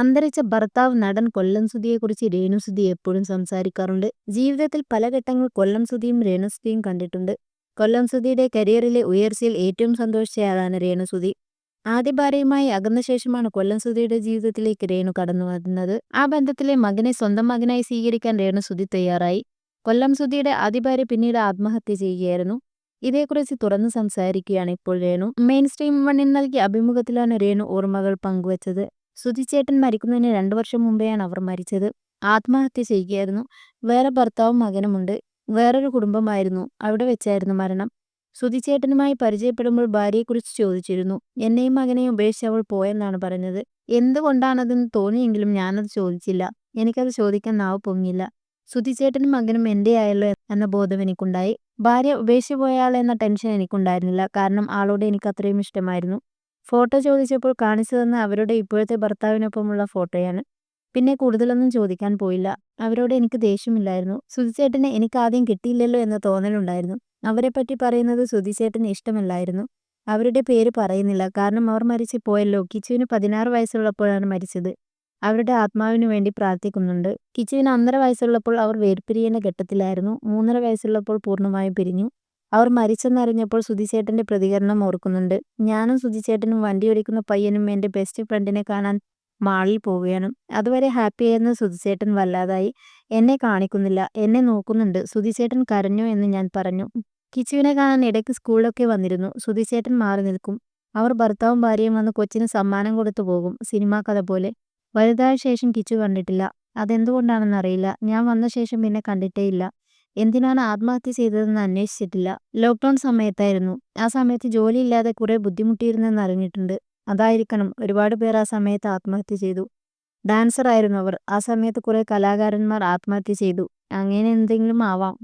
അന്തരിച്ച ഭർത്താവ് നടൻ കൊല്ലം സുധിയെക്കുറിച്ച് രേണുസുധി എപ്പോഴും സംസാരിക്കാറുണ്ട്. ജീവിതത്തിൽ പല ഘട്ടങ്ങൾ കൊല്ലം സുധിയും രേണുസുധിയും കണ്ടിട്ടുണ്ട്. കൊല്ലം സുധിയുടെ കരിയറിലെ ഉയർച്ചയിൽ ഏറ്റവും സന്തോഷിച്ചയാളാണ് രേണുസുധി ആദ്യ ഭാര്യയുമായി അകന്ന ശേഷമാണ് കൊല്ലം സുധിയുടെ ജീവിതത്തിലേക്ക് രേണു കടന്നു വരുന്നത് ആ ബന്ധത്തിലെ മകനെ സ്വന്തം മകനായി സ്വീകരിക്കാൻ രേണുസുധി തയ്യാറായി. കൊല്ലം സുധിയുടെ ആദ്യ ഭാര്യ പിന്നീട് ആത്മഹത്യ ചെയ്യുകയായിരുന്നു. ഇതേക്കുറിച്ച് തുറന്നു സംസാരിക്കുകയാണ് ഇപ്പോൾ രേണു. മെയിൻ സ്ട്രീം വണ്ണിൽ നൽകിയ അഭിമുഖത്തിലാണ് രേണു ഓർമ്മകൾ പങ്കുവച്ചത്. സുധിച്ചേട്ടൻ മരിക്കുന്നതിന് രണ്ടു വർഷം മുമ്പെയാണ് അവർ മരിച്ചത്. ആത്മഹത്യ ചെയ്യുകയായിരുന്നു. വേറെ ഭർത്താവും മകനുമുണ്ട് വേറൊരു കുടുംബമായിരുന്നു. അവിടെ വെച്ചായിരുന്നു മരണം. സുധിച്ചേട്ടനുമായി പരിചയപ്പെടുമ്പോൾ ഭാര്യയെക്കുറിച്ച് ചോദിച്ചിരുന്നു. എന്നെയും മകനെയും ഉപേക്ഷിച്ച് അവൾ പോയെന്നാണ് പറഞ്ഞത്. എന്തുകൊണ്ടാണതെന്ന് തോന്നിയെങ്കിലും ഞാനത് ചോദിച്ചില്ല. എനിക്കത് ചോദിക്കാൻ നാവ് പൊങ്ങില്ല സുധിച്ചേട്ടനും മകനും എന്റെ ആയല്ലോ എന്ന ബോധം എനിക്കുണ്ടായി. ഭാര്യ ഉപേക്ഷിച്ച് പോയാൾ എന്ന ടെൻഷൻ എനിക്കുണ്ടായിരുന്നില്ല. കാരണം ആളോട് എനിക്ക് അത്രയും ഇഷ്ടമായിരുന്നു. ഫോട്ടോ ചോദിച്ചപ്പോൾ കാണിച്ചു തന്ന അവരുടെ ഇപ്പോഴത്തെ ഭർത്താവിനൊപ്പമുള്ള ഫോട്ടോയാണ്. പിന്നെ കൂടുതലൊന്നും ചോദിക്കാൻ പോയില്ല. അവരോട് എനിക്ക് ദേഷ്യമില്ലായിരുന്നു. സുധിച്ചേട്ടനെ എനിക്ക് ആദ്യം കിട്ടിയില്ലല്ലോ എന്ന തോന്നലുണ്ടായിരുന്നു. അവരെപ്പറ്റി പറയുന്നത് സുധിച്ചേട്ടന് ഇഷ്ടമല്ലായിരുന്നു. അവരുടെ പേര് പറയുന്നില്ല. കാരണം അവർ മരിച്ചു പോയല്ലോ. കിച്ചുവിന് പതിനാറ് വയസ്സുള്ളപ്പോഴാണ് മരിച്ചത്. അവരുടെ ആത്മാവിനു വേണ്ടി പ്രാർത്ഥിക്കുന്നുണ്ട്. കിച്ചുവിന് ഒന്നര വയസ്സുള്ളപ്പോൾ അവർ വേർപിരിയേണ്ട ഘട്ടത്തിലായിരുന്നു. മൂന്നര വയസ്സുള്ളപ്പോൾ പൂർണമായും പിരിഞ്ഞു. അവർ മരിച്ചെന്നറിഞ്ഞപ്പോൾ സുധിചേട്ടന്റെ പ്രതികരണം ഓർക്കുന്നുണ്ട്. ഞാനും സുധിച്ചേട്ടനും വണ്ടി ഓടിക്കുന്ന പയ്യനും എന്റെ ബെസ്റ്റ് ഫ്രണ്ടിനെ കാണാൻ മാളിൽ പോവുകയാണ്. അതുവരെ ഹാപ്പി ഹാപ്പിയായിരുന്ന സുധിച്ചേട്ടൻ വല്ലാതായി. എന്നെ കാണിക്കുന്നില്ല. എന്നെ നോക്കുന്നുണ്ട്. സുധിച്ചേട്ടൻ കരഞ്ഞു എന്ന് ഞാൻ പറഞ്ഞു. കിച്ചുവിനെ കാണാൻ ഇടയ്ക്ക് സ്കൂളിലൊക്കെ വന്നിരുന്നു. സുധിച്ചേട്ടൻ മാറി നിൽക്കും. അവർ ഭർത്താവും ഭാര്യയും വന്ന് കൊച്ചിന് സമ്മാനം കൊടുത്തു പോകും. സിനിമാ കഥ പോലെ. വലുതായ ശേഷം കിച്ചു കണ്ടിട്ടില്ല. അതെന്തുകൊണ്ടാണെന്നറിയില്ല. ഞാൻ വന്ന ശേഷം പിന്നെ കണ്ടിട്ടേയില്ല എന്തിനാണ് ആത്മഹത്യ ചെയ്തതെന്ന് അന്വേഷിച്ചിട്ടില്ല. ലോക്ക്ഡൗൺ സമയത്തായിരുന്നു. ആ സമയത്ത് ജോലിയില്ലാതെ കുറെ ബുദ്ധിമുട്ടിയിരുന്നെന്ന് അറിഞ്ഞിട്ടുണ്ട്. അതായിരിക്കണം ഒരുപാട് പേർ ആ സമയത്ത് ആത്മഹത്യ ചെയ്തു. ഡാൻസർ ആയിരുന്നു അവർ. ആ സമയത്ത് കുറെ കലാകാരന്മാർ ആത്മഹത്യ ചെയ്തു. അങ്ങനെ എന്തെങ്കിലും ആവാം.